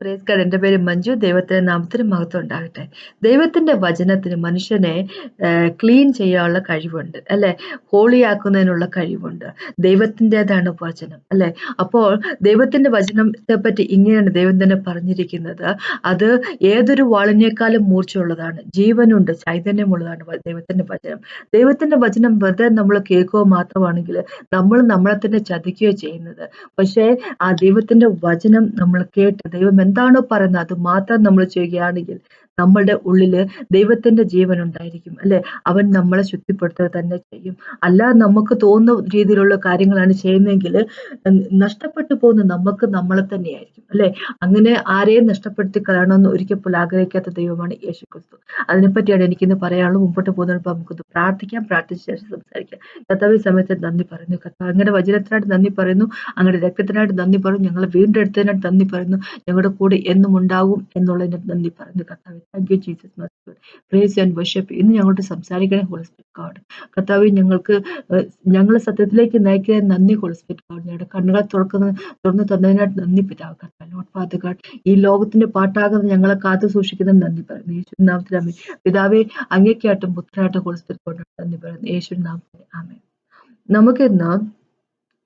Praise card എന്റെ പേര് മഞ്ജു. ദൈവത്തിന്റെ നാമത്തിന് മഹത്വം ഉണ്ടാകട്ടെ. ദൈവത്തിന്റെ വചനത്തിന് മനുഷ്യനെ ക്ലീൻ ചെയ്യാനുള്ള കഴിവുണ്ട് അല്ലെ? ഹോളിയാക്കുന്നതിനുള്ള കഴിവുണ്ട്. ദൈവത്തിന്റെതാണ് വചനം അല്ലേ? അപ്പോൾ ദൈവത്തിന്റെ വചനത്തെ പറ്റി ഇങ്ങനെയാണ് ദൈവം തന്നെ പറഞ്ഞിരിക്കുന്നത്. അത് ഏതൊരു വാളിനേക്കാളും മൂർച്ചയുള്ളതാണ്. ജീവനുണ്ട് ചൈതന്യമുള്ളതാണ് ദൈവത്തിന്റെ വചനം. ദൈവത്തിന്റെ വചനം വെറുതെ നമ്മൾ കേൾക്കുക മാത്രമാണെങ്കിൽ നമ്മൾ നമ്മളെ തന്നെ ചതിക്കുകയോ ചെയ്യുന്നത്. പക്ഷേ ആ ദൈവത്തിന്റെ വചനം നമ്മൾ കേട്ട് ദൈവം എന്താണോ പറയുന്നത്? അത് മാത്രം നമ്മൾ ചെയ്യുകയാണെങ്കിൽ നമ്മളുടെ ഉള്ളിൽ ദൈവത്തിന്റെ ജീവൻ ഉണ്ടായിരിക്കും അല്ലെ? അവൻ നമ്മളെ ശുദ്ധിപ്പെടുത്തുക തന്നെ ചെയ്യും. അല്ലാതെ നമുക്ക് തോന്നുന്ന രീതിയിലുള്ള കാര്യങ്ങളാണ് ചെയ്യുന്നതെങ്കിൽ നഷ്ടപ്പെട്ടു പോകുന്ന നമുക്ക് നമ്മളെ തന്നെയായിരിക്കും അല്ലെ? അങ്ങനെ ആരെയും നഷ്ടപ്പെടുത്തി കളയണമെന്ന് ഒരിക്കൽ പോലും ആഗ്രഹിക്കാത്ത ദൈവമാണ് യേശു ക്രിസ്തു അതിനെപ്പറ്റിയാണ് എനിക്കിന്ന് പറയാനുള്ളത്. മുമ്പോട്ട് പോകുന്നതിന് നമുക്കൊന്ന് പ്രാർത്ഥിക്കാം. പ്രാർത്ഥിച്ച ശേഷം സംസാരിക്കാം. കർത്താവ് സമയത്ത് നന്ദി പറയുന്നു. കർത്താവ് അങ്ങയുടെ വചനത്തിനായിട്ട് നന്ദി പറയുന്നു. അങ്ങയുടെ രക്തത്തിനായിട്ട് നന്ദി പറയുന്നു. ഞങ്ങളെ വീണ്ടെടുത്തതിനായിട്ട് നന്ദി പറയുന്നു. ഞങ്ങളുടെ കൂടെ എന്നും ഉണ്ടാകും എന്നുള്ളതിന് നന്ദി പറയുന്നു. കർത്താവ് thank you Jesus praise and worship ഇന്ന് ഞങ്ങളോട് സംസാരിക്കണേ ഹോളിസ്പിറ്റ് ഗോഡ് കർത്താവ് ഞങ്ങൾക്ക് ഞങ്ങൾ സത്യത്തിലേക്ക് നയിക്കാൻ നന്ദി ഹോളിസ്പിറ്റ് ഗോഡ് ഞങ്ങളുടെ കണ്ണുകൾ തുറക്കുന്ന തുറന്നു തന്നതിനായിട്ട് നന്ദി പിതാവ് കർത്താവ്. ലോഡ് ഫാദർ ഗാഡ് ഈ ലോകത്തിന്റെ പാട്ടാകുന്ന ഞങ്ങളെ കാത്തു സൂക്ഷിക്കുന്ന നന്ദി പറയുന്നു. യേശു നാമത്തിൽ അമ്മ പിതാവേ അങ്ങേക്കായിട്ടും പുത്രായിട്ടും ഹോളിസ്പിറ്റ് ഗോഡ് നന്ദി പറയുന്നു. യേശു നാമത്തിൽ ആമേ നമുക്കിന്ന്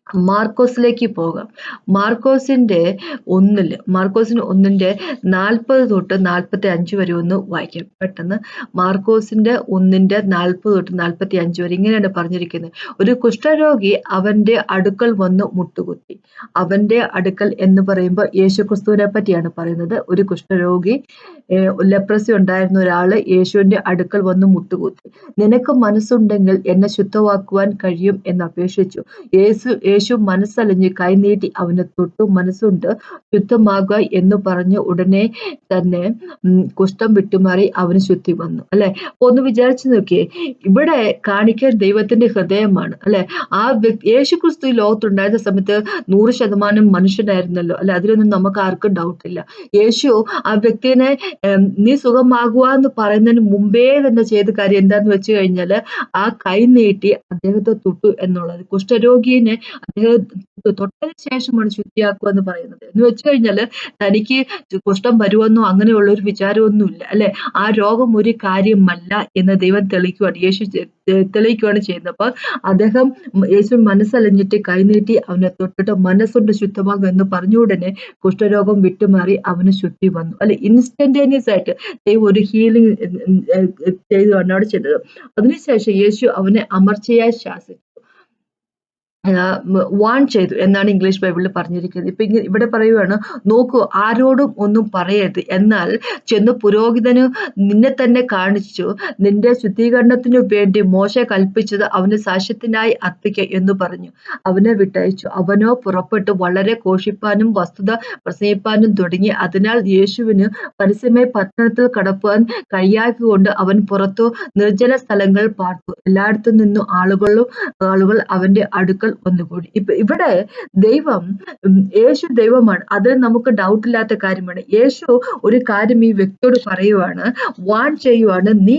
മാർക്കോസിലേക്ക് പോകാം. മാർക്കോസിന്റെ ഒന്നിൽ മാർക്കോസിന് ഒന്നിന്റെ നാൽപ്പത് തൊട്ട് നാൽപ്പത്തി അഞ്ച് വരെ ഒന്ന് വായിക്കാം പെട്ടെന്ന് മാർക്കോസിന്റെ ഒന്നിന്റെ നാൽപ്പത് തൊട്ട് നാൽപ്പത്തി അഞ്ച് വരെ ഇങ്ങനെയാണ് പറഞ്ഞിരിക്കുന്നത്. ഒരു കുഷ്ഠരോഗി അവന്റെ അടുക്കൽ വന്ന് മുട്ടുകുത്തി. അവന്റെ അടുക്കൽ എന്ന് പറയുമ്പോൾ യേശു ക്രിസ്തുവിനെ പറ്റിയാണ് പറയുന്നത്. ഒരു കുഷ്ഠരോഗി ലെപ്രസി ഉണ്ടായിരുന്ന ഒരാൾ യേശുവിന്റെ അടുക്കൽ വന്ന് മുട്ടുകുത്തി. നിനക്ക് മനസ്സുണ്ടെങ്കിൽ എന്നെ ശുദ്ധമാക്കുവാൻ കഴിയും എന്ന് അപേക്ഷിച്ചു. യേശു യേശു മനസ്സലിഞ്ഞ് കൈനീട്ടി അവനെ തൊട്ടു മനസ്സുണ്ട്. ശുദ്ധമാകുക എന്ന് പറഞ്ഞ് ഉടനെ തന്നെ കുഷ്ഠം വിട്ടുമാറി അവന് ശുദ്ധി വന്നു. അല്ലെ? ഒന്ന് വിചാരിച്ചു നോക്കിയേ ഇവിടെ കാണിക്കാൻ ദൈവത്തിന്റെ ഹൃദയമാണ്. അല്ലെ? ആ വ്യക്തി യേശു ക്രിസ്തു ലോകത്തുണ്ടായിരുന്ന സമയത്ത് നൂറ് ശതമാനം മനുഷ്യനായിരുന്നല്ലോ. അല്ലെ? അതിലൊന്നും നമുക്ക് ആർക്കും ഡൗട്ട് ഇല്ല. യേശു ആ വ്യക്തിനെ നീ സുഖമാകുക എന്ന് പറയുന്നതിന് മുമ്പേ തന്നെ ചെയ്ത കാര്യം എന്താന്ന് വെച്ച് കഴിഞ്ഞാൽ ആ കൈ നീട്ടി അദ്ദേഹത്തെ തൊട്ടു എന്നുള്ളത്. കുഷ്ഠരോഗിനെ അദ്ദേഹം തൊട്ടതിന് ശേഷമാണ് ശുദ്ധിയാക്കുക എന്ന് പറയുന്നത്. എന്ന് വെച്ച് കഴിഞ്ഞാൽ തനിക്ക് കുഷ്ഠം വരുമെന്നോ അങ്ങനെയുള്ള ഒരു വിചാരമൊന്നുമില്ല അല്ലെ? ആ രോഗം ഒരു കാര്യമല്ല എന്ന് ദൈവം തെളിയിക്കുകയാണ് യേശു തെളിയിക്കുകയാണ് ചെയ്യുന്നത്. അദ്ദേഹം യേശു മനസ്സലിഞ്ഞിട്ട് കൈനീട്ടി അവനെ തൊട്ടിട്ട് മനസ്സുണ്ട് ശുദ്ധമാകും എന്ന് പറഞ്ഞ ഉടനെ കുഷ്ഠരോഗം വിട്ടുമാറി അവന് ശുദ്ധി വന്നു. അല്ലെ? ഇൻസ്റ്റന്റേനിയസ് ആയിട്ട് ദൈവം ഒരു ഹീലിംഗ് ചെയ്തു അവിടെ ചെയ്തത്. അതിനുശേഷം യേശു അവനെ അമർച്ചയായി ശാസിച്ചു. വാൺ ചെയ്തു എന്നാണ് ഇംഗ്ലീഷ് ബൈബിളിൽ പറഞ്ഞിരിക്കുന്നത്. ഇപ്പൊ ഇങ്ങനെ ഇവിടെ പറയുവാണ് നോക്കൂ ആരോടും ഒന്നും പറയരുത്. എന്നാൽ ചെന്ന് പുരോഹിതന് നിന്നെ തന്നെ കാണിച്ചു. നിന്റെ ശുദ്ധീകരണത്തിനു വേണ്ടി മോശ കൽപ്പിച്ചത് അവന് സാക്ഷ്യത്തിനായി അർപ്പിക്ക എന്ന് പറഞ്ഞു. അവനെ വിട്ടയച്ചു. അവനോ പുറപ്പെട്ടു. വളരെ ഘോഷിപ്പാനും വസ്തുത പ്രസംഗിപ്പാനും തുടങ്ങി. അതിനാൽ യേശുവിന് പരസ്യമായി പട്ടണത്തിൽ കടപ്പാൻ കഴിയാക്കൊണ്ട് അവൻ പുറത്തു നിർജന സ്ഥലങ്ങൾ പാർത്തു. എല്ലായിടത്തു നിന്നും ആളുകളും ആളുകൾ അവന്റെ അടുക്കൽ വന്നുകൂടി ഇപ്പൊ ഇവിടെ ദൈവം യേശു ദൈവമാണ്. അത് നമുക്ക് ഡൗട്ട് ഇല്ലാത്ത കാര്യമാണ്. യേശു ഒരു കാര്യം ഈ വ്യക്തിയോട് പറയുവാണ് വാൺ ചെയ്യുവാണ്. നീ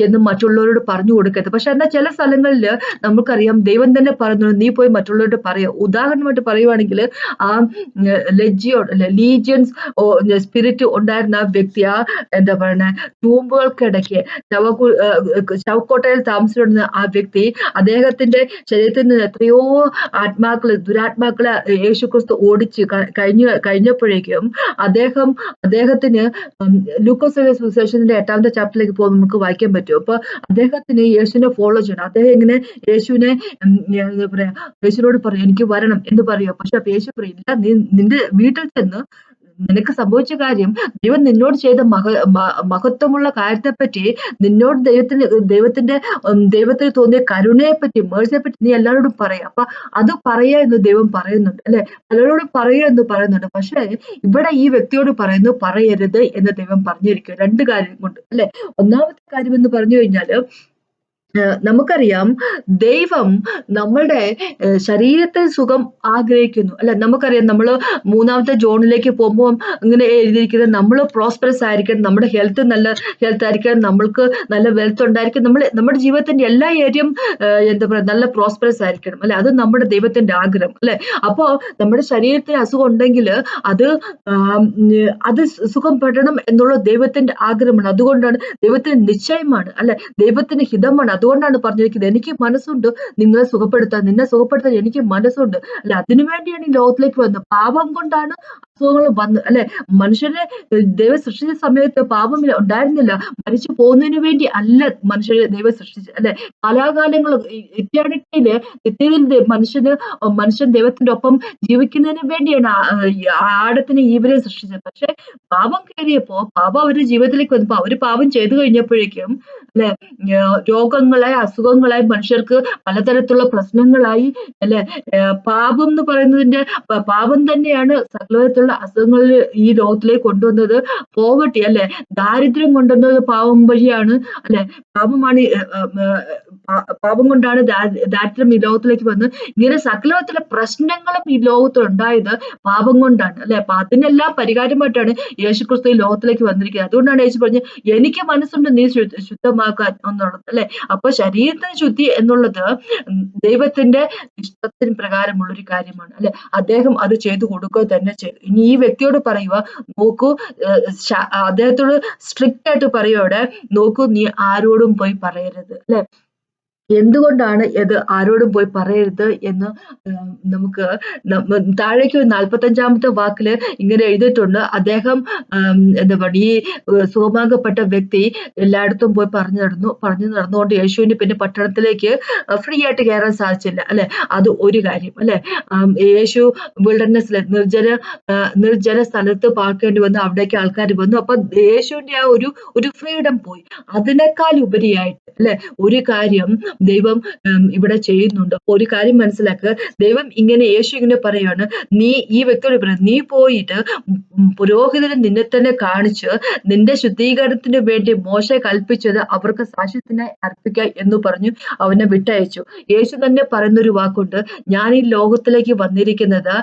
ചെന്ന് മറ്റുള്ളവരോട് പറഞ്ഞു കൊടുക്കരുത്. പക്ഷെ എന്നാൽ ചില സ്ഥലങ്ങളിൽ നമുക്കറിയാം ദൈവം തന്നെ പറഞ്ഞു നീ പോയി മറ്റുള്ളവരോട് പറയുക ഉദാഹരണമായിട്ട് പറയുവാണെങ്കിൽ ആ ലജിയോ ലീജിയൻസ് സ്പിരിറ്റ് ഉണ്ടായിരുന്ന ആ വ്യക്തി ആ എന്താ പറയുക ടൂമ്പുകൾക്കിടയ്ക്ക് ചവക്കു ചവക്കോട്ടയിൽ താമസിച്ചിരുന്ന ആ വ്യക്തി അദ്ദേഹത്തിന്റെ ശരീരത്തിൽ നിന്ന് എത്രയോ ആത്മാക്കൾ ദുരാത്മാക്കളെ യേശുക്രിസ്തു ഓടിച്ച് കഴിഞ്ഞ കഴിഞ്ഞപ്പോഴേക്കും അദ്ദേഹം അദ്ദേഹത്തിന് ലൂക്കോസിന്റെ ലൂക്കോസ് സുവിശേഷത്തിന്റെ എട്ടാമത്തെ ചാപ്റ്ററിലേക്ക് പോകുമ്പോൾ നമുക്ക് വായിക്കാൻ പറ്റും. അപ്പൊ അദ്ദേഹത്തിന് യേശുവിനെ ഫോളോ ചെയ്യണം. അദ്ദേഹം ഇങ്ങനെ യേശുവിനെ എന്താ പറയാ യേശുവിനോട് പറയും എനിക്ക് വരണം എന്ന് പറയുക പക്ഷെ യേശു പറയില്ല നീ നിന്റെ വീട്ടിൽ ചെന്ന് നിനക്ക് സംഭവിച്ച കാര്യം ദൈവം നിന്നോട് ചെയ്ത മഹ മഹത്വമുള്ള കാര്യത്തെപ്പറ്റി നിന്നോട് ദൈവത്തിന് ദൈവത്തിന്റെ ദൈവത്തിന് തോന്നിയ കരുണയെ പറ്റി മേഴ്സിയെ പറ്റി നീ എല്ലാവരോടും പറയാം. അപ്പൊ അത് പറയുക എന്ന് ദൈവം പറയുന്നുണ്ട് അല്ലെ? പലരോടും പറയുക എന്ന് പറയുന്നുണ്ട്. പക്ഷെ ഇവിടെ ഈ വ്യക്തിയോട് പറയുന്നു പറയരുത് എന്ന് ദൈവം പറഞ്ഞിരിക്കും രണ്ട് കാര്യം കൊണ്ട് അല്ലെ? ഒന്നാമത്തെ കാര്യം എന്ന് പറഞ്ഞു കഴിഞ്ഞാൽ നമുക്കറിയാം ദൈവം നമ്മളുടെ ശരീരത്തിൽ സുഖം ആഗ്രഹിക്കുന്നു. അല്ല നമുക്കറിയാം നമ്മൾ മൂന്നാമത്തെ ജോണിലേക്ക് പോകുമ്പോൾ ഇങ്ങനെ എഴുതിയിരിക്കുന്നത് നമ്മൾ പ്രോസ്പെറസ് ആയിരിക്കണം നമ്മുടെ ഹെൽത്ത് നല്ല ഹെൽത്ത് ആയിരിക്കണം നമ്മൾക്ക് നല്ല വെൽത്ത് ഉണ്ടായിരിക്കും നമ്മൾ നമ്മുടെ ജീവിതത്തിന്റെ എല്ലാ ഏരിയയും എന്താ പറയുക നല്ല പ്രോസ്പെറസ് ആയിരിക്കണം. അല്ലെ? അത് നമ്മുടെ ദൈവത്തിന്റെ ആഗ്രഹം. അല്ലെ? അപ്പോൾ നമ്മുടെ ശരീരത്തിന് അസുഖം ഉണ്ടെങ്കിൽ അത് അത് സുഖം പെടണം എന്നുള്ള ദൈവത്തിന്റെ ആഗ്രഹമാണ്. അതുകൊണ്ടാണ് ദൈവത്തിന് നിശ്ചയമാണ്. അല്ലെ? ദൈവത്തിന് ഹിതമാണ്. അതുകൊണ്ടാണ് പറഞ്ഞിരിക്കുന്നത്. എനിക്ക് മനസ്സുണ്ട്. നിങ്ങളെ സുഖപ്പെടുത്താൻ നിന്നെ സുഖപ്പെടുത്താൻ എനിക്ക് മനസ്സുണ്ട്. അല്ല അതിനു വേണ്ടിയാണ് ഈ ലോകത്തിലേക്ക് വന്നത്. പാപം കൊണ്ടാണ് അസുഖങ്ങൾ വന്ന് അല്ലെ? മനുഷ്യരെ ദൈവം സൃഷ്ടിച്ച സമയത്ത് പാപം ഉണ്ടായിരുന്നില്ല. മരിച്ചു പോകുന്നതിന് വേണ്ടി അല്ല മനുഷ്യരെ ദൈവം സൃഷ്ടിച്ച അല്ലെ? കാലാകാലങ്ങൾ ഇറ്റാണിറ്റിയിൽ നിത്യതയിൽ മനുഷ്യന് മനുഷ്യൻ ദൈവത്തിന്റെ ഒപ്പം ജീവിക്കുന്നതിന് വേണ്ടിയാണ് ആടത്തിന് ഈവരെ സൃഷ്ടിച്ചത്. പക്ഷെ പാപം കയറിയപ്പോ പാപം അവരുടെ ജീവിതത്തിലേക്ക് വന്നപ്പോ അവർ പാപം ചെയ്തു കഴിഞ്ഞപ്പോഴേക്കും അല്ലെ? രോഗങ്ങളായി അസുഖങ്ങളായി മനുഷ്യർക്ക് പലതരത്തിലുള്ള പ്രശ്നങ്ങളായി അല്ലെ? പാപം എന്ന് പറയുന്നതിന്റെ പാപം തന്നെയാണ് സകലതരത്തിലുള്ള അസുഖങ്ങൾ ഈ ലോകത്തിലേക്ക് കൊണ്ടുവന്നത്. പോവർട്ടി അല്ലെ? ദാരിദ്ര്യം കൊണ്ടുവന്നത് പാപം വഴിയാണ് അല്ലെ? പാപമാണ് പാപം കൊണ്ടാണ് ദാരിദ്ര്യം ഈ ലോകത്തിലേക്ക് വന്ന് ഇങ്ങനെ സകലത്തിലെ പ്രശ്നങ്ങളും ഈ ലോകത്തിൽ ഉണ്ടായത് പാപം കൊണ്ടാണ് അല്ലെ? അപ്പൊ അതിനെല്ലാം പരിഹാരമായിട്ടാണ് യേശുക്രിസ്തു ഈ ലോകത്തിലേക്ക് വന്നിരിക്കുന്നത്. അതുകൊണ്ടാണ് യേശു പറഞ്ഞത് എനിക്ക് മനസ്സുണ്ട് നീ ശുദ്ധമാക്കാൻ എന്നുള്ളത് അല്ലെ? അപ്പൊ ശരീരത്തിന് ശുദ്ധി എന്നുള്ളത് ദൈവത്തിന്റെ ഇഷ്ടത്തിന് പ്രകാരമുള്ള ഒരു കാര്യമാണ് അല്ലെ? അദ്ദേഹം അത് ചെയ്തു കൊടുക്കുക തന്നെ ചെയ്തു. ഇനി ഈ വ്യക്തിയോട് പറയുക നോക്കൂ അദ്ദേഹത്തോട് സ്ട്രിക്റ്റ് ആയിട്ട് പറയുക ഇവിടെ നോക്കൂ നീ ആരോടും പോയി പറയരുത് അല്ലെ? എന്തുകൊണ്ടാണ് ഇത് ആരോടും പോയി പറയരുത് എന്ന് നമുക്ക് താഴേക്ക് നാൽപ്പത്തഞ്ചാമത്തെ വാക്കിൽ ഇങ്ങനെ എഴുതിയിട്ടുണ്ട്. അദ്ദേഹം എന്താ പറയുക ഈ സുഖമാകപ്പെട്ട വ്യക്തി എല്ലായിടത്തും പോയി പറഞ്ഞു നടന്നു പറഞ്ഞു നടന്നുകൊണ്ട് യേശുവിന് പിന്നെ പട്ടണത്തിലേക്ക് ഫ്രീ ആയിട്ട് കയറാൻ സാധിച്ചില്ല അല്ലെ? അത് ഒരു കാര്യം അല്ലെ? യേശു വിൽഡർനെസ്സിലെ നിർജന നിർജന സ്ഥലത്ത് പാർക്കേണ്ടി വന്നു അവിടേക്ക് ആൾക്കാർ വന്നു. അപ്പൊ യേശുവിന്റെ ആ ഒരു ഒരു ഫ്രീഡം പോയി. അതിനേക്കാൾ ഉപരിയായിട്ട് അല്ലെ? ഒരു കാര്യം ദൈവം ഇവിടെ ചെയ്യുന്നുണ്ട്. ഒരു കാര്യം മനസ്സിലാക്കുക. ദൈവം ഇങ്ങനെ യേശു ഇങ്ങനെ പറയാണ് നീ ഈ വ്യക്തിയോട് പറയാം നീ പോയിട്ട് പുരോഹിതന് നിന്നെ തന്നെ കാണിച്ച് നിന്റെ ശുദ്ധീകരണത്തിന് വേണ്ടി മോശ കൽപ്പിച്ചത് അവർക്ക് സാക്ഷ്യത്തിനായി അർപ്പിക്കുക എന്ന് പറഞ്ഞു അവനെ വിട്ടയച്ചു. യേശു തന്നെ പറയുന്ന ഒരു വാക്കുണ്ട് ഞാൻ ഈ ലോകത്തിലേക്ക് വന്നിരിക്കുന്നത്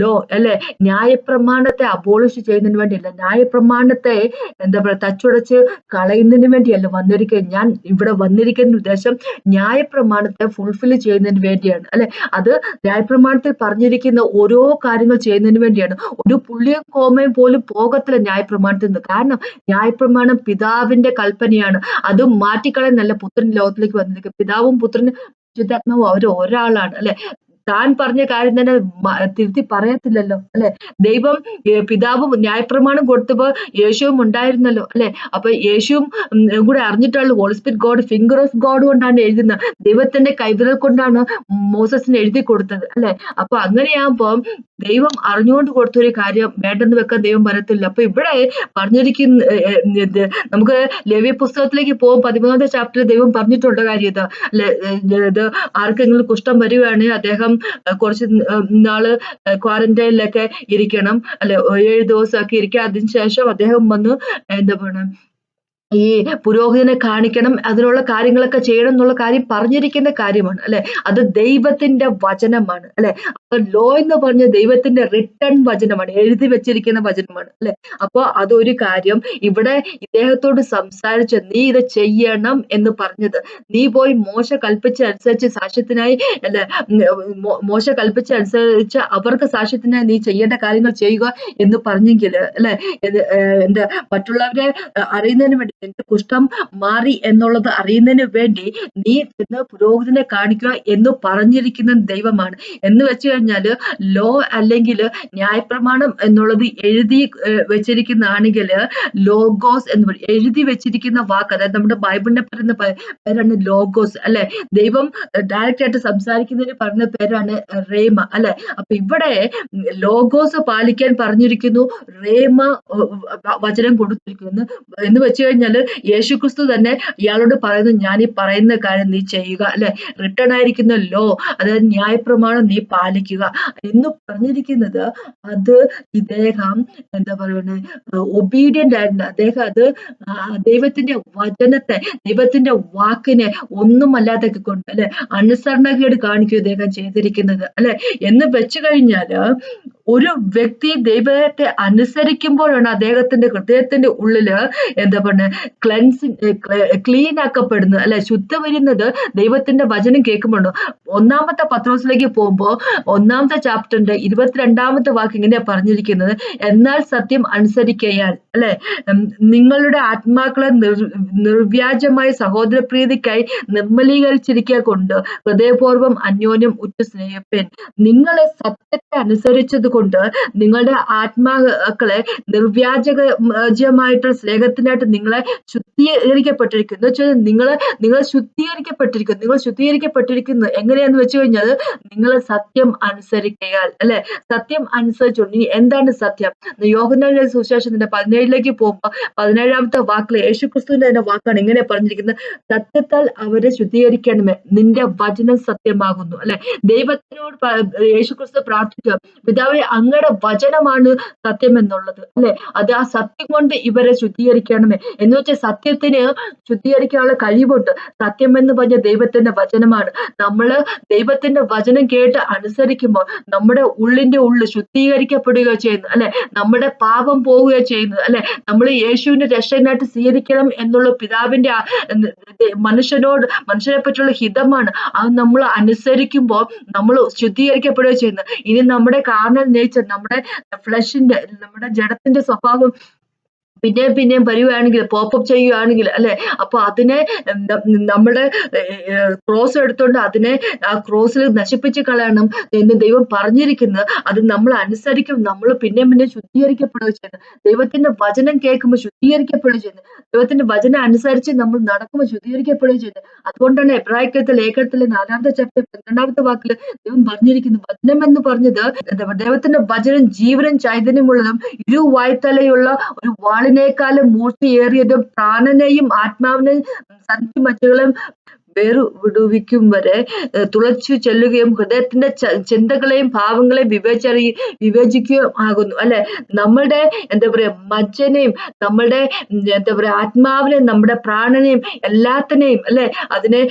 ലോ അല്ലെ? ന്യായപ്രമാണത്തെ അബോളിഷ് ചെയ്യുന്നതിന് വേണ്ടിയല്ല. ന്യായപ്രമാണത്തെ എന്താ പറയുക തച്ചുടച്ച് കളയുന്നതിന് വേണ്ടിയല്ല വന്നിരിക്കുക ഞാൻ ഇവിടെ വന്നിരിക്കുന്ന ഉദ്ദേശം ന്യായപ്രമാണത്തെ ഫുൾഫിൽ ചെയ്യുന്നതിന് വേണ്ടിയാണ്. അല്ലെ? അത് ന്യായപ്രമാണത്തിൽ പറഞ്ഞിരിക്കുന്ന ഓരോ കാര്യങ്ങൾ ചെയ്യുന്നതിന് വേണ്ടിയാണ്. ഒരു പുള്ളിയും കോമയും പോലും പോകത്തില്ല ന്യായപ്രമാണത്തിൽ നിന്ന്. കാരണം ന്യായപ്രമാണം പിതാവിന്റെ കൽപ്പനയാണ്. അത് മാറ്റിക്കളയുന്നല്ല പുത്രൻ ലോകത്തിലേക്ക് വന്നിരിക്കുന്നത്. പിതാവും പുത്രനും ശുദ്ധാത്മാവും അവർ ഒരാളാണ്. അല്ലെ? താൻ പറഞ്ഞ കാര്യം തന്നെ തിരുത്തി പറയത്തില്ലല്ലോ അല്ലെ? ദൈവം പിതാവും ന്യായപ്രമാണം കൊടുത്തപ്പോ യേശുവും ഉണ്ടായിരുന്നല്ലോ അല്ലെ? അപ്പൊ യേശുവും കൂടെ അറിഞ്ഞിട്ടുള്ള holy spirit God finger of God കൊണ്ടാണ് എഴുതുന്നത്. ദൈവത്തിന്റെ കൈവിരൽ കൊണ്ടാണ് മോസസിന് എഴുതി കൊടുത്തത് അല്ലെ? അപ്പൊ അങ്ങനെയാകുമ്പോ ദൈവം അറിഞ്ഞുകൊണ്ട് കൊടുത്തൊരു കാര്യം വേണ്ടെന്ന് വെക്കാൻ ദൈവം വരത്തില്ല. അപ്പൊ ഇവിടെ പറഞ്ഞിരിക്കുന്ന നമുക്ക് ലവ്യ പുസ്തകത്തിലേക്ക് പോകും പതിമൂന്നാമത്തെ ചാപ്റ്ററിൽ ദൈവം പറഞ്ഞിട്ടുള്ള കാര്യം ഇത് ഇത് ആർക്കെങ്കിലും കുഷ്ഠം വരികയാണെങ്കിൽ അദ്ദേഹം കുറച്ച് നാൾ ക്വാറന്റൈനിലൊക്കെ ഇരിക്കണം. അല്ലെ ഏഴ് ദിവസമൊക്കെ ഇരിക്കുക അതിനുശേഷം അദ്ദേഹം വന്ന് എന്താ പറയുക ഈ പുരോഹിതനെ കാണിക്കണം അതിനുള്ള കാര്യങ്ങളൊക്കെ ചെയ്യണം എന്നുള്ള കാര്യം പറഞ്ഞിരിക്കുന്ന കാര്യമാണ് അല്ലെ? അത് ദൈവത്തിന്റെ വചനമാണ് അല്ലെ? ലോ എന്ന് പറഞ്ഞ ദൈവത്തിന്റെ റിട്ടേൺ വചനമാണ് എഴുതി വെച്ചിരിക്കുന്ന വചനമാണ് അല്ലെ? അപ്പൊ അതൊരു കാര്യം ഇവിടെ ഇദ്ദേഹത്തോട് സംസാരിച്ച് നീ ഇത് ചെയ്യണം എന്ന് പറഞ്ഞത്. നീ പോയി മോശ കൽപ്പിച്ച അനുസരിച്ച് സാക്ഷ്യത്തിനായി അല്ലെ? മോശ കൽപ്പിച്ച അനുസരിച്ച് അവർക്ക് സാക്ഷ്യത്തിനായി നീ ചെയ്യേണ്ട കാര്യങ്ങൾ ചെയ്യുക എന്ന് പറഞ്ഞെങ്കിൽ അല്ലെ? എന്താ മറ്റുള്ളവരെ അറിയുന്നതിന് വേണ്ടി നിന്റെ കുഷ്ഠം മാറി എന്നുള്ളത് അറിയുന്നതിന് വേണ്ടി നീ ചെന്ന് പുരോഹിതനെ കാണിക്കുക എന്ന് പറഞ്ഞിരിക്കുന്ന ദൈവമാണ്. എന്ന് വെച്ച് കഴിഞ്ഞാൽ ലോ അല്ലെങ്കിൽ ന്യായപ്രമാണം എന്നുള്ളത് എഴുതി വെച്ചിരിക്കുന്നതാണെങ്കിൽ ലോഗോസ് എന്ന് പറയും. എഴുതി വെച്ചിരിക്കുന്ന വാക്ക് അതായത് നമ്മുടെ ബൈബിളിനെ പറയുന്ന പേരാണ് ലോഗോസ് അല്ലെ? ദൈവം ഡയറക്റ്റ് ആയിട്ട് സംസാരിക്കുന്നതിന് പറയുന്ന പേരാണ് റേമ അല്ലെ? അപ്പൊ ഇവിടെ ലോഗോസ് പാലിക്കാൻ പറഞ്ഞിരിക്കുന്നു റേമ വചനം കൊടുത്തിരിക്കുന്നു. എന്ന് വെച്ച് കഴിഞ്ഞാൽ കഴിഞ്ഞാൽ യേശുക്രിസ്തു തന്നെ ഇയാളോട് പറയുന്നു ഞാൻ ഈ പറയുന്ന കാര്യം നീ ചെയ്യുക അല്ലെ? റിട്ടേൺ ആയിരിക്കുന്ന ലോ അതായത് ന്യായപ്രമാണം നീ പാലിക്കുക. എന്ന് പറഞ്ഞിരിക്കുന്നത് അത് ഇദ്ദേഹം എന്താ പറയുന്നത് ഒബീഡിയന്റ് ആയിരുന്നു. അദ്ദേഹം അത് ദൈവത്തിന്റെ വചനത്തെ ദൈവത്തിന്റെ വാക്കിനെ ഒന്നുമല്ലാതെ കൊണ്ട് അല്ലെ അനുസരണകേട് കാണിക്കുക ഇദ്ദേഹം ചെയ്തിരിക്കുന്നത് അല്ലെ? എന്ന് വെച്ചു കഴിഞ്ഞാൽ ഒരു വ്യക്തി ദൈവത്തെ അനുസരിക്കുമ്പോഴാണ് അദ്ദേഹത്തിന്റെ ഹൃദയത്തിന്റെ ഉള്ളിൽ എന്താ പറയുക ക്ലെൻസിങ് ക്ലീൻ ആക്കപ്പെടുന്നത് അല്ലെ ശുദ്ധ വരുന്നത് ദൈവത്തിന്റെ വചനം കേൾക്കുമ്പോഴോ ഒന്നാമത്തെ പത്രോസിലേക്ക് പോകുമ്പോൾ ഒന്നാമത്തെ ചാപ്റ്ററിന്റെ ഇരുപത്തിരണ്ടാമത്തെ വാക്ക് ഇങ്ങനെയാ പറഞ്ഞിരിക്കുന്നത് എന്നാൽ സത്യം അനുസരിക്കയാൽ. അല്ലെ നിങ്ങളുടെ ആത്മാക്കളെ നിർ നിർവ്യാജമായ സഹോദരപ്രീതിക്കായി നിർമ്മലീകരിച്ചിരിക്കുക കൊണ്ട് ഹൃദയപൂർവം അന്യോന്യം ഉറ്റ സ്നേഹപ്പൻ. നിങ്ങളെ സത്യത്തെ അനുസരിച്ചത് കൊണ്ട് നിങ്ങളുടെ ആത്മാക്കളെ നിർവ്യാജമായിട്ടുള്ള സ്നേഹത്തിനായിട്ട് നിങ്ങളെ ശുദ്ധീകരിക്കപ്പെട്ടിരിക്കുന്നു. എന്ന് വെച്ചാൽ നിങ്ങൾ നിങ്ങൾ ശുദ്ധീകരിക്കപ്പെട്ടിരിക്കുന്നു. നിങ്ങൾ ശുദ്ധീകരിക്കപ്പെട്ടിരിക്കുന്നു എങ്ങനെയാന്ന് വെച്ച് കഴിഞ്ഞാൽ നിങ്ങൾ സത്യം അനുസരിക്കയാൽ അല്ലെ? സത്യം അനുസരിച്ചുകൊണ്ട്. ഇനി എന്താണ് സത്യം? യോഹന്നാന്റെ സുശേഷത്തിന്റെ പതിനേഴിലേക്ക് പോകുമ്പോൾ പതിനേഴാമത്തെ വാക്കിൽ യേശുക്രിസ്തുവിന്റെ തന്നെ വാക്കാണ് ഇങ്ങനെ പറഞ്ഞിരിക്കുന്നത്. സത്യത്താൽ അവരെ ശുദ്ധീകരിക്കണമേ. നിന്റെ വചനം സത്യമാകുന്നു. അല്ലെ? ദൈവത്തിനോട് യേശുക്രിസ്തു പ്രാർത്ഥിക്കുക. പിതാവെ അങ്ങയുടെ വചനമാണ് സത്യം എന്നുള്ളത് അല്ലെ? അത് ആ സത്യം കൊണ്ട് ഇവരെ ശുദ്ധീകരിക്കണമേ എന്ന് വെച്ചാൽ സത്യത്തിന് ശുദ്ധീകരിക്കാനുള്ള കഴിവുണ്ട്. സത്യം എന്ന് പറഞ്ഞ ദൈവത്തിന്റെ വചനമാണ്. നമ്മൾ ദൈവത്തിന്റെ വചനം കേട്ട് അനുസരിക്കുമ്പോൾ നമ്മുടെ ഉള്ളിന്റെ ഉള്ളിൽ ശുദ്ധീകരിക്കപ്പെടുക ചെയ്യുന്നു അല്ലെ? നമ്മുടെ പാപം പോവുകയോ ചെയ്യുന്നു അല്ലെ? നമ്മൾ യേശുവിന്റെ രക്ഷകനായിട്ട് സ്വീകരിക്കണം എന്നുള്ള പിതാവിന്റെ മനുഷ്യനോട് മനുഷ്യനെ പറ്റിയുള്ള ഹിതമാണ്. അത് നമ്മൾ അനുസരിക്കുമ്പോൾ നമ്മൾ ശുദ്ധീകരിക്കപ്പെടുകയോ ചെയ്യുന്നു. ഇനി നമ്മുടെ കാർണൽ നേച്ചർ നമ്മുടെ ഫ്ലഷിന്റെ നമ്മുടെ ജഡത്തിന്റെ സ്വഭാവം പിന്നെയും പിന്നെയും വരുവാണെങ്കിൽ പോപ്പപ്പ് ചെയ്യുകയാണെങ്കിൽ അല്ലെ? അപ്പൊ അതിനെ നമ്മുടെ ക്രോസ് എടുത്തുകൊണ്ട് അതിനെ ആ ക്രോസിൽ നശിപ്പിച്ച് കളയണം എന്ന് ദൈവം പറഞ്ഞിരിക്കുന്നത്. അത് നമ്മൾ അനുസരിക്കും നമ്മൾ പിന്നെയും പിന്നെ ശുദ്ധീകരിക്കപ്പെടുക ചെയ്യുന്നത് ദൈവത്തിന്റെ വചനം കേൾക്കുമ്പോൾ ശുദ്ധീകരിക്കപ്പെടുക ചെയ്യുന്നത് ദൈവത്തിന്റെ വചനം അനുസരിച്ച് നമ്മൾ നടക്കുമ്പോൾ ശുദ്ധീകരിക്കപ്പെടുക ചെയ്യുന്നത് അതുകൊണ്ടാണ് എബ്രാഹിക്കത്തെ ലേഖനത്തിലെ നാലാമത്തെ ചാപ്റ്റർ പന്ത്രണ്ടാമത്തെ വാക്കിൽ ദൈവം പറഞ്ഞിരിക്കുന്നു. വചനം എന്ന് പറഞ്ഞത് ദൈവത്തിന്റെ വചനം ജീവനും ചൈതന്യമുള്ളതും ഇരുവായ്ത്തലയുള്ള ഒരു അതിനേക്കാളും മൂർത്തിയേറിയതും പ്രാണനെയും ആത്മാവിനെയും സന്ധിമജ്ജകളും വേർവിടുവിക്കും വരെ തുളച്ചു ചെല്ലുകയും ഹൃദയത്തിന്റെ ചിന്തകളെയും ഭാവങ്ങളെയും വിവേചറി വിവേചിക്കുകയും ആകുന്നു. അല്ലെ? നമ്മളുടെ എന്താ പറയാ മജ്ജനെയും നമ്മളുടെ എന്താ പറയാ ആത്മാവിനെയും നമ്മുടെ പ്രാണനെയും എല്ലാത്തിനെയും അല്ലെ? അതിനെ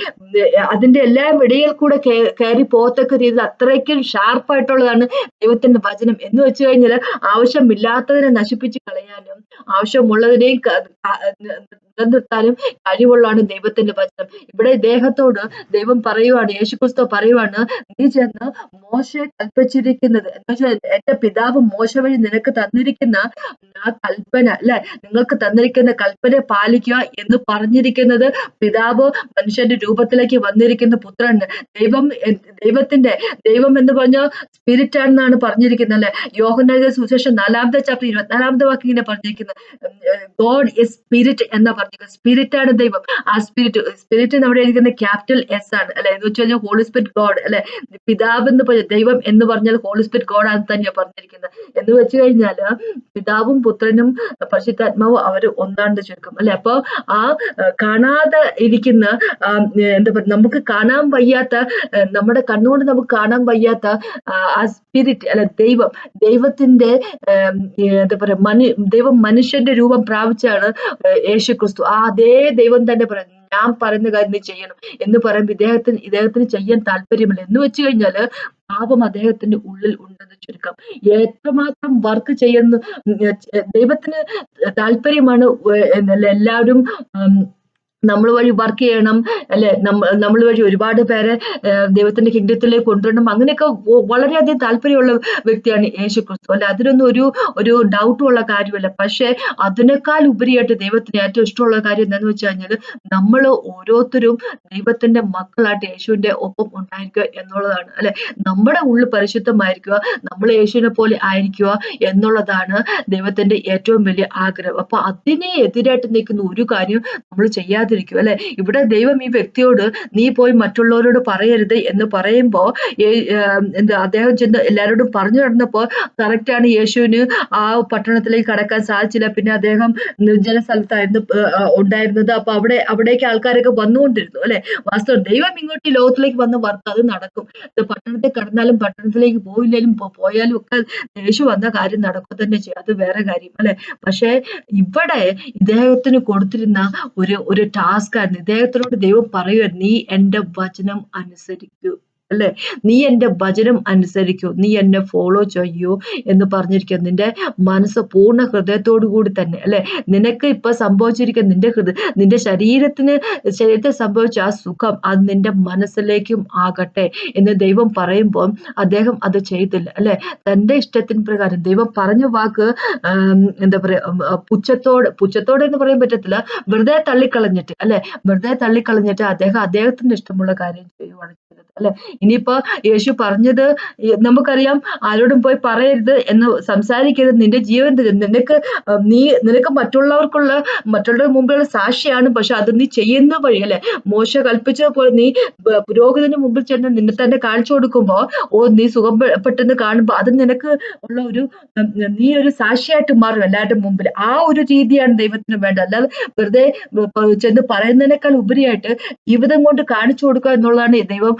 അതിന്റെ എല്ലാ ഇടയിൽ കൂടെ കയറി പോകത്തക്ക രീതിയിൽ അത്രയ്ക്കും ഷാർപ്പായിട്ടുള്ളതാണ് ദൈവത്തിന്റെ വചനം. എന്ന് വെച്ച് കഴിഞ്ഞാൽ ആവശ്യമില്ലാത്തതിനെ നശിപ്പിച്ച് കളയാനും ആവശ്യമുള്ളതിനെയും നിലനിർത്താനും കഴിവുള്ളതാണ് ദൈവത്തിന്റെ വചനം. ഇവിടെ ദേഹത്തോട് ദൈവം പറയുവാണ് യേശുക്രിസ്തു പറയുവാണ് നീ ചെന്ന് മോശയെ കൽപ്പിച്ചിരിക്കുന്നത്. എന്ന് വെച്ചാൽ എന്റെ പിതാവ് മോശ വഴി നിനക്ക് തന്നിരിക്കുന്ന ആ കൽപ്പന അല്ലെ? നിങ്ങൾക്ക് തന്നിരിക്കുന്ന കൽപ്പന പാലിക്കുക എന്ന് പറഞ്ഞിരിക്കുന്നത് പിതാവ് മനുഷ്യന്റെ രൂപത്തിലേക്ക് വന്നിരിക്കുന്ന പുത്രൻ. ദൈവം ദൈവത്തിന്റെ ദൈവം എന്ന് പറഞ്ഞ സ്പിരിറ്റ് ആണെന്നാണ് പറഞ്ഞിരിക്കുന്നത് അല്ലെ? യോഹനയുടെ സുശേഷം നാലാമത്തെ ചാപ്റ്റർ ഇരുപത്തിനാലാമത്തെ വാക്കിങ്ങനെ പറഞ്ഞിരിക്കുന്നത് ഗോഡ് ഇസ് സ്പിരിറ്റ് എന്ന സ്പിരിറ്റ് ആണ് ദൈവം. ആ സ്പിരിറ്റ് സ്പിരിറ്റ് നമ്മുടെ എഴുതിക്കുന്ന ക്യാപിറ്റൽ എസ് ആണ്. അല്ലെ? എന്ന് വെച്ച് കഴിഞ്ഞാൽ ഹോളി സ്പിരിറ്റ് ഗോഡ് അല്ലെ? പിതാവ് എന്ന് പറഞ്ഞ ദൈവം എന്ന് പറഞ്ഞാൽ ഹോളി സ്പിരിറ്റ് ഗോഡ് ആണ് തന്നെയാണ് പറഞ്ഞിരിക്കുന്നത്. എന്ന് വെച്ച് കഴിഞ്ഞാൽ പിതാവും പുത്രനും പരിശുദ്ധാത്മാവും അവർ ഒന്നാണ്ട് ചുരുക്കം. അല്ലെ? അപ്പൊ ആ കാണാതെ ഇരിക്കുന്ന എന്താ പറയുക നമുക്ക് കാണാൻ വയ്യാത്ത നമ്മുടെ കണ്ണുകൊണ്ട് നമുക്ക് കാണാൻ വയ്യാത്ത ആ സ്പിരിറ്റ് അല്ലെ ദൈവം ദൈവത്തിന്റെ എന്താ പറയുക മനു ദൈവം മനുഷ്യന്റെ രൂപം പ്രാപിച്ചാണ് യേശു ക്രിസ്തു ആ അതേ ദൈവം തന്നെ പറയുന്നു ഞാൻ പറയുന്ന കാര്യം നീ ചെയ്യണം. എന്ന് പറയുമ്പോൾ ഇദ്ദേഹത്തിന് ഇദ്ദേഹത്തിന് ചെയ്യാൻ താല്പര്യമില്ല. എന്ന് വെച്ച് കഴിഞ്ഞാൽ പാപം അദ്ദേഹത്തിന്റെ ഉള്ളിൽ ഉണ്ടെന്ന് ചുരുക്കം. എത്രമാത്രം വർക്ക് ചെയ്യുന്നു ദൈവത്തിന് താല്പര്യമാണ് എല്ലാവരും നമ്മൾ വഴി വർക്ക് ചെയ്യണം അല്ലെ? നമ്മൾ വഴി ഒരുപാട് പേരെ ദൈവത്തിന്റെ കിങ്ഡത്തിലേക്ക് കൊണ്ടുവരണം. അങ്ങനെയൊക്കെ വളരെയധികം താല്പര്യമുള്ള വ്യക്തിയാണ് യേശു ക്രിസ്തു അല്ലെ? അതിനൊന്നും ഒരു ഒരു ഡൗട്ടും ഉള്ള കാര്യമല്ല. പക്ഷെ അതിനേക്കാൾ ഉപരിയായിട്ട് ദൈവത്തിന് ഏറ്റവും ഇഷ്ടമുള്ള കാര്യം എന്താണെന്ന് വെച്ച് കഴിഞ്ഞാൽ നമ്മൾ ഓരോരുത്തരും ദൈവത്തിന്റെ മക്കളായിട്ട് യേശുവിന്റെ ഒപ്പം ഉണ്ടായിരിക്കുക എന്നുള്ളതാണ്. അല്ലെ? നമ്മുടെ ഉള്ളിൽ പരിശുദ്ധമായിരിക്കുക നമ്മൾ യേശുവിനെ പോലെ ആയിരിക്കുക എന്നുള്ളതാണ് ദൈവത്തിന്റെ ഏറ്റവും വലിയ ആഗ്രഹം. അപ്പൊ അതിനെ എതിരായിട്ട് നിൽക്കുന്ന ഒരു കാര്യം നമ്മൾ ചെയ്യാതിരിക്കുക പറഞ്ഞിരിക്കും അല്ലെ? ഇവിടെ ദൈവം ഈ വ്യക്തിയോട് നീ പോയി മറ്റുള്ളവരോട് പറയരുത് എന്ന് പറയുമ്പോ എന്താ അദ്ദേഹം ചെന്ന് എല്ലാവരോടും പറഞ്ഞു നടന്നപ്പോ കറക്റ്റാണ് യേശുവിന് ആ പട്ടണത്തിലേക്ക് കടക്കാൻ സാധിച്ചില്ല. പിന്നെ അദ്ദേഹം നിർജന സ്ഥലത്തായിരുന്നു ഉണ്ടായിരുന്നത്. അപ്പൊ അവിടെ അവിടേക്ക് ആൾക്കാരൊക്കെ വന്നുകൊണ്ടിരുന്നു അല്ലെ? വാസ്തവം ദൈവം ഇങ്ങോട്ട് ഈ ലോകത്തിലേക്ക് വന്ന് വർക്ക് അത് നടക്കും. പട്ടണത്തിൽ കടന്നാലും പട്ടണത്തിലേക്ക് പോയില്ലെങ്കിലും പോയാലും ഒക്കെ യേശു വന്ന കാര്യം നടക്കുക തന്നെ ചെയ്യും. അത് വേറെ കാര്യം അല്ലെ? പക്ഷെ ഇവിടെ ഇദ്ദേഹത്തിന് കൊടുത്തിരുന്ന ഒരു ഒരു ടാസ്ക് ആയിരുന്നു. ഇദ്ദേഹത്തിനോട് ദൈവം പറയുക നീ എന്റെ വചനം അനുസരിക്കൂ. അല്ലെ? നീ എന്റെ വചനം അനുസരിക്കൂ. നീ എന്നെ ഫോളോ ചെയ്യൂ എന്ന് പറഞ്ഞിരിക്കുക നിന്റെ മനസ്സ് പൂർണ ഹൃദയത്തോടു കൂടി തന്നെ അല്ലേ? നിനക്ക് ഇപ്പൊ സംഭവിച്ചിരിക്കുന്ന നിന്റെ ഹൃദയ നിന്റെ ശരീരത്തിന് ശരീരത്തെ സംഭവിച്ച ആ സുഖം അത് നിന്റെ മനസ്സിലേക്കും ആകട്ടെ എന്ന് ദൈവം പറയുമ്പോൾ അദ്ദേഹം അത് ചെയ്തില്ല അല്ലെ? തന്റെ ഇഷ്ടത്തിന് പ്രകാരം ദൈവം പറഞ്ഞ വാക്ക് എന്താ പറയാ പുച്ഛത്തോട് പുച്ഛത്തോട് എന്ന് പറയാൻ പറ്റത്തില്ല വെറുതെ തള്ളിക്കളഞ്ഞിട്ട് അല്ലെ? വെറുതെ തള്ളിക്കളഞ്ഞിട്ട് അദ്ദേഹം അദ്ദേഹത്തിന്റെ ഇഷ്ടമുള്ള കാര്യം ചെയ്യുവാണ് അല്ലെ? ഇനിയിപ്പോ യേശു പറഞ്ഞത് നമുക്കറിയാം ആരോടും പോയി പറയരുത് എന്ന് സംസാരിക്കരുത്. നിന്റെ ജീവൻ നിനക്ക് നീ നിനക്ക് മറ്റുള്ളവർക്കുള്ള മറ്റുള്ളവരുടെ മുമ്പിലുള്ള സാക്ഷിയാണ്. പക്ഷെ അത് നീ ചെയ്യുന്ന വഴി അല്ലെ? മോശ കൽപ്പിച്ചതുപോലെ നീ പുരോഹിതന് മുമ്പിൽ ചെന്ന് നിന്നെ തന്നെ കാണിച്ചു കൊടുക്കുമ്പോ ഓ നീ സുഖപ്പെട്ടെന്ന് കാണുമ്പോ അത് നിനക്ക് ഉള്ള ഒരു നീ ഒരു സാക്ഷിയായിട്ട് മാറും എല്ലാവരുടെ മുമ്പിൽ. ആ ഒരു രീതിയാണ് ദൈവത്തിന് വേണ്ടത്. അല്ലാതെ വെറുതെ ചെന്ന് പറയുന്നതിനേക്കാൾ ഉപരിയായിട്ട് ജീവിതം കൊണ്ട് കാണിച്ചു കൊടുക്കുക എന്നുള്ളതാണ് ദൈവം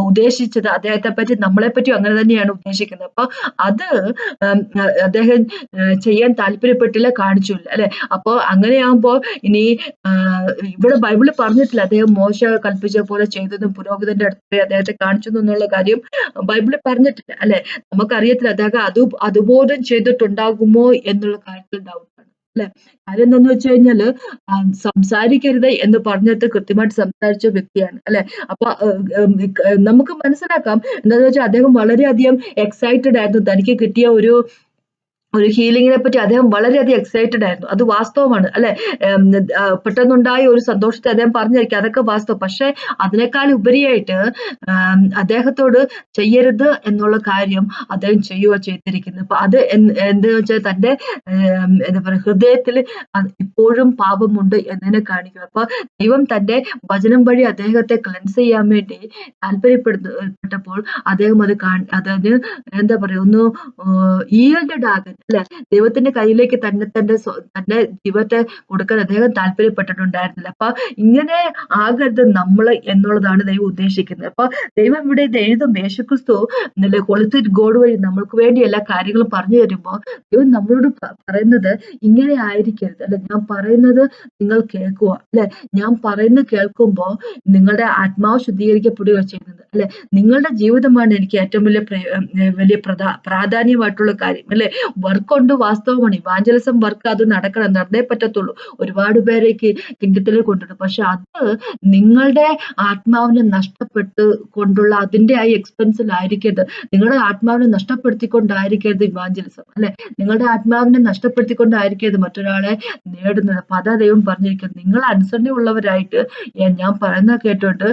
ഉദ്ദേശിച്ചത് അദ്ദേഹത്തെ പറ്റി നമ്മളെ പറ്റി അങ്ങനെ തന്നെയാണ് ഉദ്ദേശിക്കുന്നത്. അപ്പൊ അത് അദ്ദേഹം ചെയ്യാൻ താല്പര്യപ്പെട്ടില്ല കാണിച്ചില്ല അല്ലെ? അപ്പൊ അങ്ങനെയാകുമ്പോ ഇനി ഇവിടെ ബൈബിൾ പറഞ്ഞിട്ടില്ല അദ്ദേഹം മോശ കൽപ്പിച്ച പോലെ ചെയ്തതും പുരോഹിതന്റെ അടുത്ത് അദ്ദേഹത്തെ കാണിച്ചു എന്നുള്ള കാര്യം ബൈബിളിൽ പറഞ്ഞിട്ടില്ല അല്ലെ? നമുക്കറിയത്തില്ല അദ്ദേഹം അത് അതുപോലും ചെയ്തിട്ടുണ്ടാകുമോ എന്നുള്ള കാര്യത്തിൽ ഡൗട്ട് അല്ലെ? കാര്യം എന്താന്ന് വെച്ച് കഴിഞ്ഞാൽ സംസാരിക്കരുത് എന്ന് പറഞ്ഞിട്ട് കൃത്യമായിട്ട് സംസാരിച്ച വ്യക്തിയാണ് അല്ലെ? അപ്പൊ നമുക്ക് മനസ്സിലാക്കാം. എന്താന്ന് വെച്ചാൽ അദ്ദേഹം വളരെയധികം എക്സൈറ്റഡ് ആയിരുന്നു. തനിക്ക് കിട്ടിയ ഒരു ഒരു ഹീലിങ്ങിനെ പറ്റി അദ്ദേഹം വളരെയധികം എക്സൈറ്റഡ് ആയിരുന്നു. അത് വാസ്തവമാണ് അല്ലെ? പെട്ടെന്നുണ്ടായ ഒരു സന്തോഷത്തെ അദ്ദേഹം പറഞ്ഞിരിക്കും. അതൊക്കെ വാസ്തവം. പക്ഷെ അതിനേക്കാൾ ഉപരിയായിട്ട് അദ്ദേഹത്തോട് ചെയ്യരുത് എന്നുള്ള കാര്യം അദ്ദേഹം ചെയ്യുക ചെയ്തിരിക്കുന്നു അപ്പൊ അത് എന്താ വെച്ചാൽ തന്റെ എന്താ പറയുക ഹൃദയത്തിൽ ഇപ്പോഴും പാപമുണ്ട് എന്നതിനെ കാണിക്കും അപ്പൊ ദൈവം തന്റെ വചനം വഴി അദ്ദേഹത്തെ ക്ലെൻസ് ചെയ്യാൻ വേണ്ടി താല്പര്യപ്പെടുന്നപ്പോൾ അദ്ദേഹം അത് അതായത് എന്താ പറയുക ഒന്ന് ഈൽഡഡ് ആകാൻ അല്ലെ? ദൈവത്തിന്റെ കയ്യിലേക്ക് തന്നെ തന്റെ തന്റെ ജീവിതത്തെ കൊടുക്കാൻ അദ്ദേഹം താല്പര്യപ്പെട്ടിട്ടുണ്ടായിരുന്നില്ല. അപ്പൊ ഇങ്ങനെ ആകരുത് നമ്മൾ എന്നുള്ളതാണ് ദൈവം ഉദ്ദേശിക്കുന്നത്. അപ്പൊ ദൈവം ഇവിടെ ഇത് എഴുതും. യേശുക്രിസ്തു കൊളുത്തിട്ട് ഗോഡ് വഴി നമ്മൾക്ക് വേണ്ടി എല്ലാ കാര്യങ്ങളും പറഞ്ഞു തരുമ്പോൾ ദൈവം നമ്മളോട് പറയുന്നത് ഇങ്ങനെ ആയിരിക്കരുത്. അല്ലെ? ഞാൻ പറയുന്നത് നിങ്ങൾ കേൾക്കുക. അല്ലെ? ഞാൻ പറയുന്നത് കേൾക്കുമ്പോൾ നിങ്ങളുടെ ആത്മാവ് ശുദ്ധീകരിക്കപ്പെടുകയോ ചെയ്യുന്നത്. അല്ലെ? നിങ്ങളുടെ ജീവിതമാണ് എനിക്ക് ഏറ്റവും വലിയ വലിയ പ്രധാ പ്രാധാന്യമായിട്ടുള്ള കാര്യം. അല്ലെ? വർക്കുണ്ട് വാസ്തവമാണ്. ഇവാഞ്ചലിസം വർക്ക് അത് നടക്കണം നടന്നേ പറ്റത്തുള്ളൂ. ഒരുപാട് പേരേക്ക് കിങ്ഡത്തിലേക്ക് കൊണ്ടുവരും പക്ഷെ അത് നിങ്ങളുടെ ആത്മാവിനെ നഷ്ടപ്പെട്ട് കൊണ്ടുള്ള അതിന്റെ ആ എക്സ്പെൻസിലായിരിക്കരുത് നിങ്ങളുടെ ആത്മാവിനെ നഷ്ടപ്പെടുത്തിക്കൊണ്ടായിരിക്കരുത് ഇവാഞ്ചലിസം അല്ലെ? നിങ്ങളുടെ ആത്മാവിനെ നഷ്ടപ്പെടുത്തിക്കൊണ്ടായിരിക്കരുത് മറ്റൊരാളെ നേടുന്നത്. അപ്പൊ അതാ ദൈവം പറഞ്ഞിരിക്കുന്നത്. നിങ്ങൾ അനുസരണയുള്ളവരായിട്ട് ഞാൻ പറയുന്നത് കേട്ടോട്ട്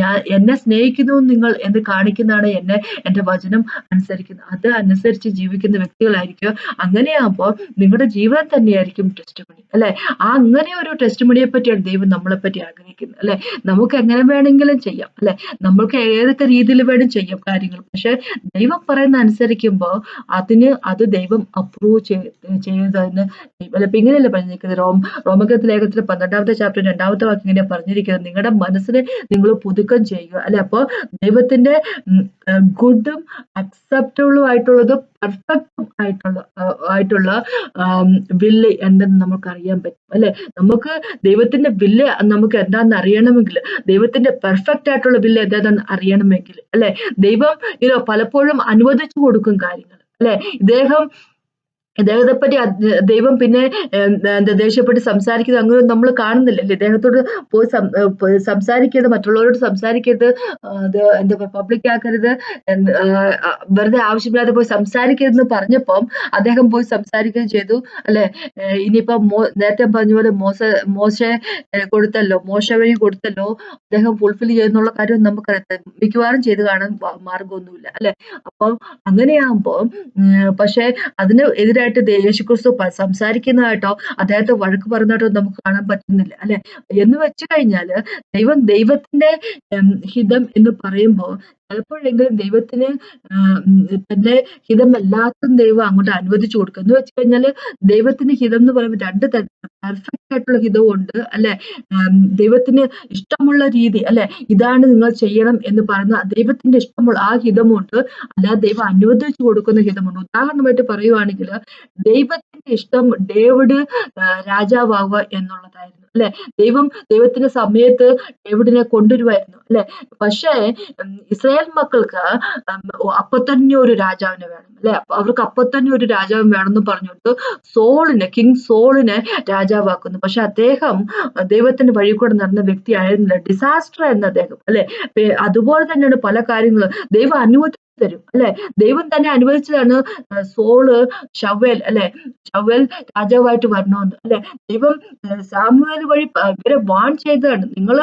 ഞാൻ എന്നെ സ്നേഹിക്കുന്നു നിങ്ങൾ എന്ന് കാണിക്കുന്നതാണ് എന്നെ എന്റെ വചനം അനുസരിക്കുന്നത്. അത് അനുസരിച്ച് ജീവിക്കുന്ന വ്യക്തികളായിരിക്കും അങ്ങനെയാകുമ്പോൾ നിങ്ങളുടെ ജീവിതം തന്നെയായിരിക്കും ടെസ്റ്റ് മണി അല്ലെ? ആ അങ്ങനെ ഒരു ടെസ്റ്റ് മണിയെ പറ്റിയാണ് ദൈവം നമ്മളെ പറ്റി ആഗ്രഹിക്കുന്നത് അല്ലെ? നമുക്ക് എങ്ങനെ വേണമെങ്കിലും ചെയ്യാം അല്ലെ? നമ്മൾക്ക് ഏതൊക്കെ രീതിയിൽ വേണം ചെയ്യാം കാര്യങ്ങൾ. പക്ഷെ ദൈവം പറയുന്ന അനുസരിക്കുമ്പോൾ അതിന് അത് ദൈവം അപ്രൂവ് ചെയ്യുന്നതിന് അല്ല ഇപ്പൊ ഇങ്ങനെയല്ലേ പറഞ്ഞിരിക്കുന്നത്? റോം റോമകത്ത് ലേഖനത്തിൽ പന്ത്രണ്ടാമത്തെ ചാപ്റ്റർ രണ്ടാമത്തെ വാക്ക് ഇങ്ങനെ പറഞ്ഞിരിക്കുന്നത്. നിങ്ങളുടെ മനസ്സിനെ നിങ്ങൾ പുതുക്കം ചെയ്യുക അല്ലെ? അപ്പോൾ ദൈവത്തിന്റെ ഗുഡും അക്സെപ്റ്റബിളും ആയിട്ടുള്ളതും പെർഫെക്റ്റും ആയിട്ടുള്ള ആയിട്ടുള്ള വില്ല് എന്തെന്ന് നമുക്ക് അറിയാൻ പറ്റും അല്ലെ? നമുക്ക് ദൈവത്തിന്റെ വില്ല് നമുക്ക് എന്താണെന്ന് അറിയണമെങ്കിൽ ദൈവത്തിന്റെ പെർഫെക്റ്റ് ആയിട്ടുള്ള വില്ല് എന്താണെന്ന് അറിയണമെങ്കിൽ അല്ലെ? ദൈവം ഇതോ പലപ്പോഴും അനുവദിച്ചു കൊടുക്കും കാര്യങ്ങൾ അല്ലെ? ഇദ്ദേഹം ഇദ്ദേഹത്തെ പറ്റി ദൈവം പിന്നെ എന്താ ദേഷ്യപ്പെട്ട് സംസാരിക്കുന്നത് അങ്ങനെ നമ്മൾ കാണുന്നില്ലല്ലേ? ഇദ്ദേഹത്തോട് പോയി സംസാരിക്കരുത് മറ്റുള്ളവരോട് സംസാരിക്കരുത് എന്താ പബ്ലിക് ആക്കരുത് വെറുതെ ആവശ്യമില്ലാതെ പോയി സംസാരിക്കരുതെന്ന് പറഞ്ഞപ്പം അദ്ദേഹം പോയി സംസാരിക്കുകയും ചെയ്തു. അല്ലെ? ഇനിയിപ്പം മോ നേരത്തെ പറഞ്ഞ പോലെ മോശ മോശ കൊടുത്തല്ലോ മോശ വഴി കൊടുത്തല്ലോ അദ്ദേഹം ഫുൾഫിൽ ചെയ്യുന്നുള്ള കാര്യം നമുക്കറിയാം മിക്കവാറും ചെയ്ത് കാണാൻ മാർഗമൊന്നുമില്ല അല്ലെ? അപ്പം അങ്ങനെയാകുമ്പോൾ പക്ഷെ അതിന് എതിരായി ആയിട്ട് യേശുക്രിസ്തു സംസാരിക്കുന്നതായിട്ടോ അദ്ദേഹത്തെ വഴക്ക് പറയുന്നതായിട്ടോ നമുക്ക് കാണാൻ പറ്റുന്നില്ല അല്ലെ? എന്ന് വെച്ച് കഴിഞ്ഞാൽ ദൈവം ദൈവത്തിന്റെ ഹിതം എന്ന് പറയുമ്പോൾ ചിലപ്പോഴെങ്കിലും ദൈവത്തിന് തന്റെ ഹിതമല്ലാത്ത ദൈവം അങ്ങോട്ട് അനുവദിച്ചു കൊടുക്കും. എന്ന് വെച്ച് കഴിഞ്ഞാൽ ദൈവത്തിന് ഹിതം എന്ന് പറയുമ്പോൾ രണ്ട് പെർഫെക്റ്റ് ആയിട്ടുള്ള ഹിതവും ഉണ്ട് അല്ലെ? ദൈവത്തിന് ഇഷ്ടമുള്ള രീതി അല്ലെ? ഇതാണ് നിങ്ങൾ ചെയ്യണം എന്ന് പറയുന്ന ദൈവത്തിന്റെ ഇഷ്ടമുള്ള ആ ഹിതമുണ്ട് അല്ലാതെ ദൈവം അനുവദിച്ചു കൊടുക്കുന്ന ഹിതമുണ്ട്. ഉദാഹരണമായിട്ട് പറയുവാണെങ്കിൽ ദൈവത്തിന്റെ ഇഷ്ടം ഡേവിഡ് രാജാവാവുക എന്നുള്ളതായിരുന്നു. അല്ലെ? ദൈവം ദൈവത്തിന്റെ സമയത്ത് ഡേവിഡിനെ കൊണ്ടുവരുമായിരുന്നു അല്ലെ? പക്ഷേ ഇസ്രായേൽ മക്കൾക്ക് അപ്പൊ തന്നെ ഒരു രാജാവിനെ വേണം അല്ലെ? അവർക്ക് അപ്പൊ തന്നെ ഒരു രാജാവ് വേണമെന്ന് പറഞ്ഞുകൊണ്ട് സോളിനെ കിങ് സോളിനെ രാജാവാക്കുന്നു. പക്ഷെ അദ്ദേഹം ദൈവത്തിന്റെ വഴി കൂടെ നടന്ന വ്യക്തിയായിരുന്നില്ല. ഡിസാസ്റ്റർ എന്ന അദ്ദേഹം അല്ലെ? അതുപോലെ തന്നെയാണ് പല കാര്യങ്ങളും. ദൈവം അനുവദിച്ചു തരും അല്ലെ? ദൈവം തന്നെ അനുവദിച്ചതാണ് സോൾ ഷവൽ അല്ലെ? ഷവൽ രാജാവായിട്ട് വരണമെന്ന് അല്ലെ? ദൈവം സാമുവേൽ വഴി ഇവരെ വാൺ ചെയ്തതാണ്. നിങ്ങൾ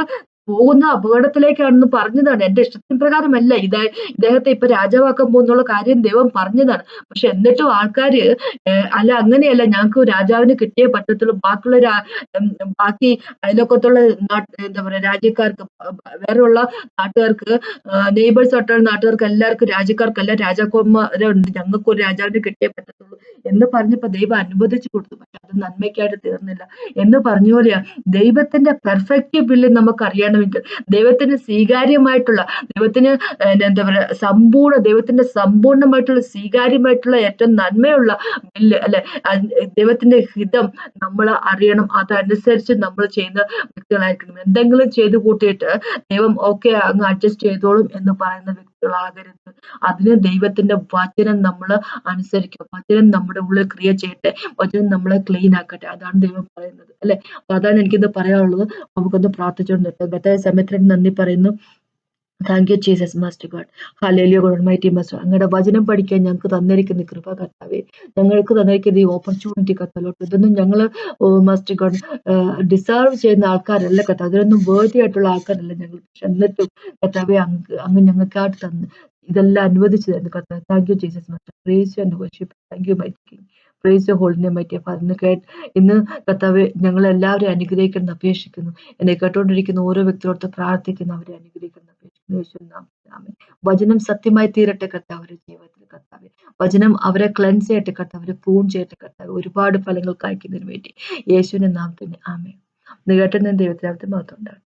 പോകുന്ന അപകടത്തിലേക്കാണെന്ന് പറഞ്ഞതാണ്. എന്റെ ഇഷ്ടത്തിന് പ്രകാരമല്ല. ഇത ഇദ്ദേഹത്തെ ഇപ്പൊ രാജാവാക്കാൻ പോകുന്നുള്ള കാര്യം ദൈവം പറഞ്ഞതാണ്. പക്ഷെ എന്നിട്ടും ആൾക്കാര് അല്ല അങ്ങനെയല്ല. ഞങ്ങൾക്ക് രാജാവിന് കിട്ടിയേ പറ്റത്തുള്ളൂ. ബാക്കിയുള്ള ബാക്കി അതിലൊക്കത്തുള്ള നാട്ട് എന്താ പറയാ രാജ്യക്കാർക്ക് വേറെയുള്ള നാട്ടുകാർക്ക് നെയ്ബേഴ്സ് ആയിട്ടുള്ള നാട്ടുകാർക്ക് എല്ലാവർക്കും രാജ്യക്കാർക്കെല്ലാം രാജാക്കന്മാരുണ്ട്. ഞങ്ങൾക്ക് ഒരു രാജാവിന് കിട്ടിയേ പറ്റത്തുള്ളൂ എന്ന് പറഞ്ഞപ്പോ ദൈവം അനുവദിച്ചു കൊടുത്തു. പക്ഷെ അത് നന്മയ്ക്കായിട്ട് തീർന്നില്ല എന്ന് പറഞ്ഞ പോലെയാ. ദൈവത്തിന്റെ പെർഫെക്റ്റ് ബില്ല് നമുക്ക് അറിയണമെങ്കിൽ ദൈവത്തിന് സ്വീകാര്യമായിട്ടുള്ള ദൈവത്തിന് എന്താ പറയുക സമ്പൂർണ ദൈവത്തിന്റെ സമ്പൂർണമായിട്ടുള്ള സ്വീകാര്യമായിട്ടുള്ള ഏറ്റവും നന്മയുള്ള ബില്ല് അല്ലെ ദൈവത്തിന്റെ ഹിതം നമ്മൾ അറിയണം. അതനുസരിച്ച് നമ്മൾ ചെയ്യുന്ന വ്യക്തികളായിരിക്കണം. എന്തെങ്കിലും ചെയ്തു കൂട്ടിയിട്ട് ദൈവം ഓക്കെ അങ്ങ് അഡ്ജസ്റ്റ് ചെയ്തോളും എന്ന് പറയുന്ന വ്യക്തികളാകരുത് അതിന് ദൈവത്തിന്റെ വചനം നമ്മൾ അനുസരിക്കുക. വചനം നമ്മുടെ ഉള്ളിൽ ക്രിയ ചെയ്യട്ടെ. വചനം നമ്മളെ ക്ലീൻ ആക്കട്ടെ. അതാണ് ദൈവം പറയുന്നത്. അല്ലെ? അപ്പൊ അതാണ് എനിക്കിത് പറയാനുള്ളത്. നമുക്കൊന്ന് പ്രാർത്ഥിച്ചുകൊണ്ട് നിർത്താം ഗതായ സമയത്തിന് നന്ദി പറയുന്നു. Thank you Jesus master God hallelujah God mighty master അങ്ങയുടെ വചനം പഠിക്കാൻ ഞങ്ങൾക്ക് തന്നിരിക്കുന്ന കൃപ കർത്താവേ ഞങ്ങൾക്ക് തന്നിരിക്കുന്ന ഈ ഓപ്പർച്യൂണിറ്റി കർത്താലോട്ട് ഇതൊന്നും ഞങ്ങൾ മാസ്റ്റർ ഗോഡ് ഡിസേർവ് ചെയ്യുന്ന ആൾക്കാരല്ല കർത്താവ്. അതിനൊന്നും വേർതി ആയിട്ടുള്ള ആൾക്കാരല്ല ഞങ്ങൾ. പക്ഷെ എന്നിട്ടും കർത്താവെ അങ്ങ് അങ്ങ് ഞങ്ങൾക്കായിട്ട് തന്ന് ഇതെല്ലാം അനുവദിച്ചു തരുന്നു കർത്താവ്. Thank you Jesus master praise and worship thank you mighty king praise you holy one mighty അതിന് കേട്ട് ഇന്ന് കർത്താവ് ഞങ്ങൾ എല്ലാവരെയും അനുഗ്രഹിക്കണം അപേക്ഷിക്കുന്നു. എന്നെ കേട്ടുകൊണ്ടിരിക്കുന്ന ഓരോ വ്യക്തിയോടത്ത് പ്രാർത്ഥിക്കുന്നു അവരെ അനുഗ്രഹിക്കണം വചനം സത്യമായി തീരട്ടെ കർത്താവ് അവരുടെ ജീവിതത്തിൽ കർത്താവ്. വചനം അവരെ ക്ലെൻസ് ചെയ്യട്ടെ കർത്താവ് അവരെ പ്രൂൺ ചെയ്യട്ടെ കർത്താവ്. ഒരുപാട് ഫലങ്ങൾ കായ്ക്കുന്നതിന് വേണ്ടി. യേശുവിന്റെ നാമത്തിന് ആമേ കേട്ടുന്ന ദൈവത്തിനകത്ത് മാത്രം ഉണ്ടാകും